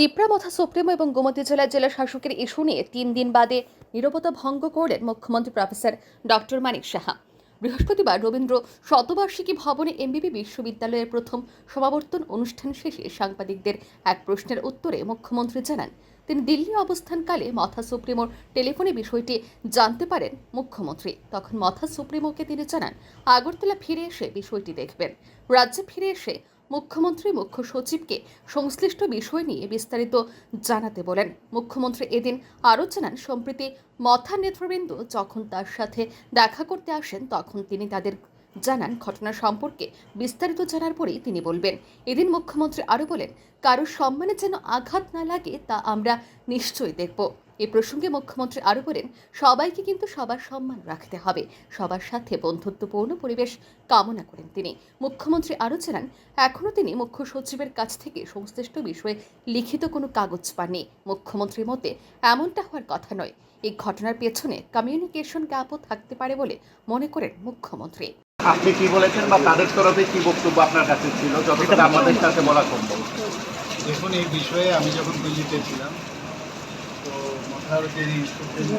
Tipra Motha supremo এবং গোমতী জেলার জেলা শাসকের ইস্যু নিয়ে তিন দিন বাদে নিরবতা ভঙ্গ করলেন মুখ্যমন্ত্রী প্রফেসর ডক্টর মানিক সাহা। বৃহস্পতিবার রবীন্দ্র শতবার্ষিকী ভবনে এমবিবি বিশ্ববিদ্যালয়ের প্রথম সমাবর্তন অনুষ্ঠান শেষে সাংবাদিকদের এক প্রশ্নের উত্তরে মুখ্যমন্ত্রী জানান, তিনি দিল্লি অবস্থানকালে মথা সুপ্রিমোর টেলিফোনে বিষয়টি জানতে পারেন মুখ্যমন্ত্রী। তখন মথা সুপ্রিমোকে তিনি জানান, আগরতলা ফিরে এসে বিষয়টি দেখবেন। রাজ্যে ফিরে এসে মুখ্যমন্ত্রী মুখ্য সচিবকে সংশ্লিষ্ট বিষয় নিয়ে বিস্তারিত জানাতে বলেন। মুখ্যমন্ত্রী এদিন আরও জানান, সম্প্রতি মথা নেতৃবৃন্দ যখন তার সাথে দেখা করতে আসেন, তখন তিনি তাদের জানান, ঘটনা সম্পর্কে বিস্তারিত জানার পরেই তিনি বলবেন। এদিন মুখ্যমন্ত্রী আরও বলেন কারও সম্মানে যেন আঘাত না লাগে, তা আমরা নিশ্চয়ই দেখব। এ প্রসঙ্গে মুখ্যমন্ত্রী আরও বলেন সবাইকে কিন্তু সবার সম্মান রাখতে হবে। সবার সাথে বন্ধুত্বপূর্ণ পরিবেশ কামনা করেন তিনি। মুখ্যমন্ত্রী আরও জানান এখনও তিনি মুখ্য সচিবের কাছ থেকে সংশ্লিষ্ট বিষয়ে লিখিত কোনো কাগজ পাননি। মুখ্যমন্ত্রীর মতে এমনটা হওয়ার কথা নয়। এই ঘটনার পেছনে কমিউনিকেশন গ্যাপও থাকতে পারে বলে মনে করেন মুখ্যমন্ত্রী। আপনি কি বলেছেন বা তাদের তরফে কি বক্তব্য আপনার কাছে ছিল? যতটা আমাদের সাথে বলা সম্ভব। দেখুন এই বিষয়ে আমি যখন দিল্লিতে ছিলাম তো মাথার সুপ্রিম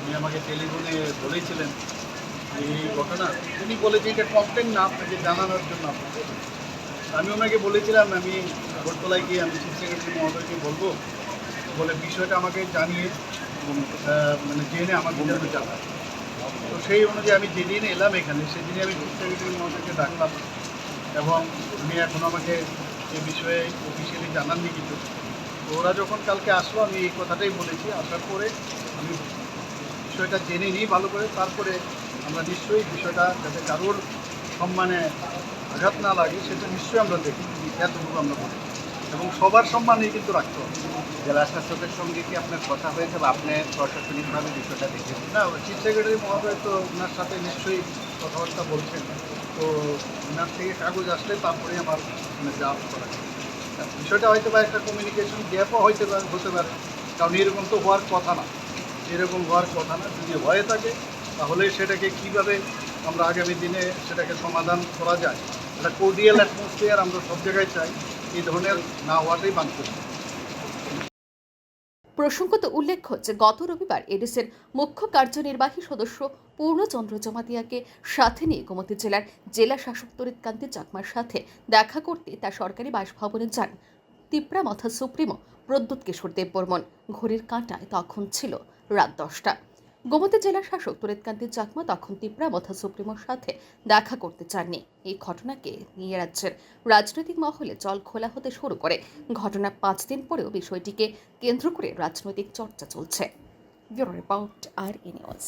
উনি আমাকে টেলিফোনে বলেছিলেন এই ঘটনা। উনি বলেছেন এটা কমপ্লেন না, আপনাকে জানানোর জন্য আপনাকে। আমি ওনাকে বলেছিলাম, আমি আগরতলায় গিয়ে আমি চিফ সেক্রেটারি মহোদয়কে বলব, বলে বিষয়টা আমাকে জানিয়ে মানে জেনে আমার ভিতরে জানায়। তো সেই অনুযায়ী আমি যেদিন এলাম এখানে, সেদিনই আমি চিফ সেক্রেটারি মহোদয়কে ডাকলাম এবং উনি এখন আমাকে এ বিষয়ে অফিসিয়ালি জানাননি কিছু। ওরা যখন কালকে আসলো আমি এই কথাটাই বলেছি আসার পরে আমি বিষয়টা জেনে নিই ভালো করে তারপরে আমরা নিশ্চয়ই বিষয়টা যাতে কারোর সম্মানে আঘাত না লাগে সেটা নিশ্চয়ই আমরা দেখি এতটুকু আমরা বলি। এবং সবার সম্মানই কিন্তু রাখতে হবে। জেলা শাসকের সঙ্গে কি আপনার কথা হয়েছে বা আপনি প্রশাসনিকভাবে বিষয়টা দেখেছেন? না চিফ সেক্রেটারি মহোদয় তো ওনার সাথে নিশ্চয়ই কথাবার্তা বলছেন। তো ওনার থেকে কাগজ আসলে তারপরে আমার মানে যা করা বিষয়টা হয়তো বা একটা কমিউনিকেশন গ্যাপও হইতে পারে, হতে পারে। কারণ এরকম তো হওয়ার কথা না। এরকম হওয়ার কথা না। যদি হয়ে থাকে, তাহলে সেটাকে কীভাবে আমরা আগামী দিনে সেটাকে সমাধান করা যায়? একটা কোডিয়াল অ্যাটমসফিয়ার আমরা সব জায়গায় চাই। এই ধরনের না হওয়াটাই বাঞ্ছিত প্রসঙ্গত উল্লেখ্য যে গত রবিবার এডিসের মুখ্য কার্যনির্বাহী সদস্য পূর্ণচন্দ্র জমাতিয়াকে সাথে নিয়ে গোমতী জেলার জেলা শাসক তরিতকান্তি চাকমার সাথে দেখা করতে তার সরকারি বাসভবনে যান। তিপ্রা মথা সুপ্রিমো প্রদ্যুৎ কিশোর দেববর্মন। ঘড়ির কাঁটায় তখন ছিল রাত দশটা। গোমতী জেলা শাসক তুরেতকান্তি চাকমা তখন তিপ্রা মথা সুপ্রিমোর সাথে দেখা করতে চাননি। এই ঘটনাকে নিয়ে রাজ্যের রাজনৈতিক মহলে জল খোলা হতে শুরু করে। ঘটনা পাঁচ দিন পরেও বিষয়টিকে কেন্দ্র করে রাজনৈতিক চর্চা চলছে। Bureau report R E news.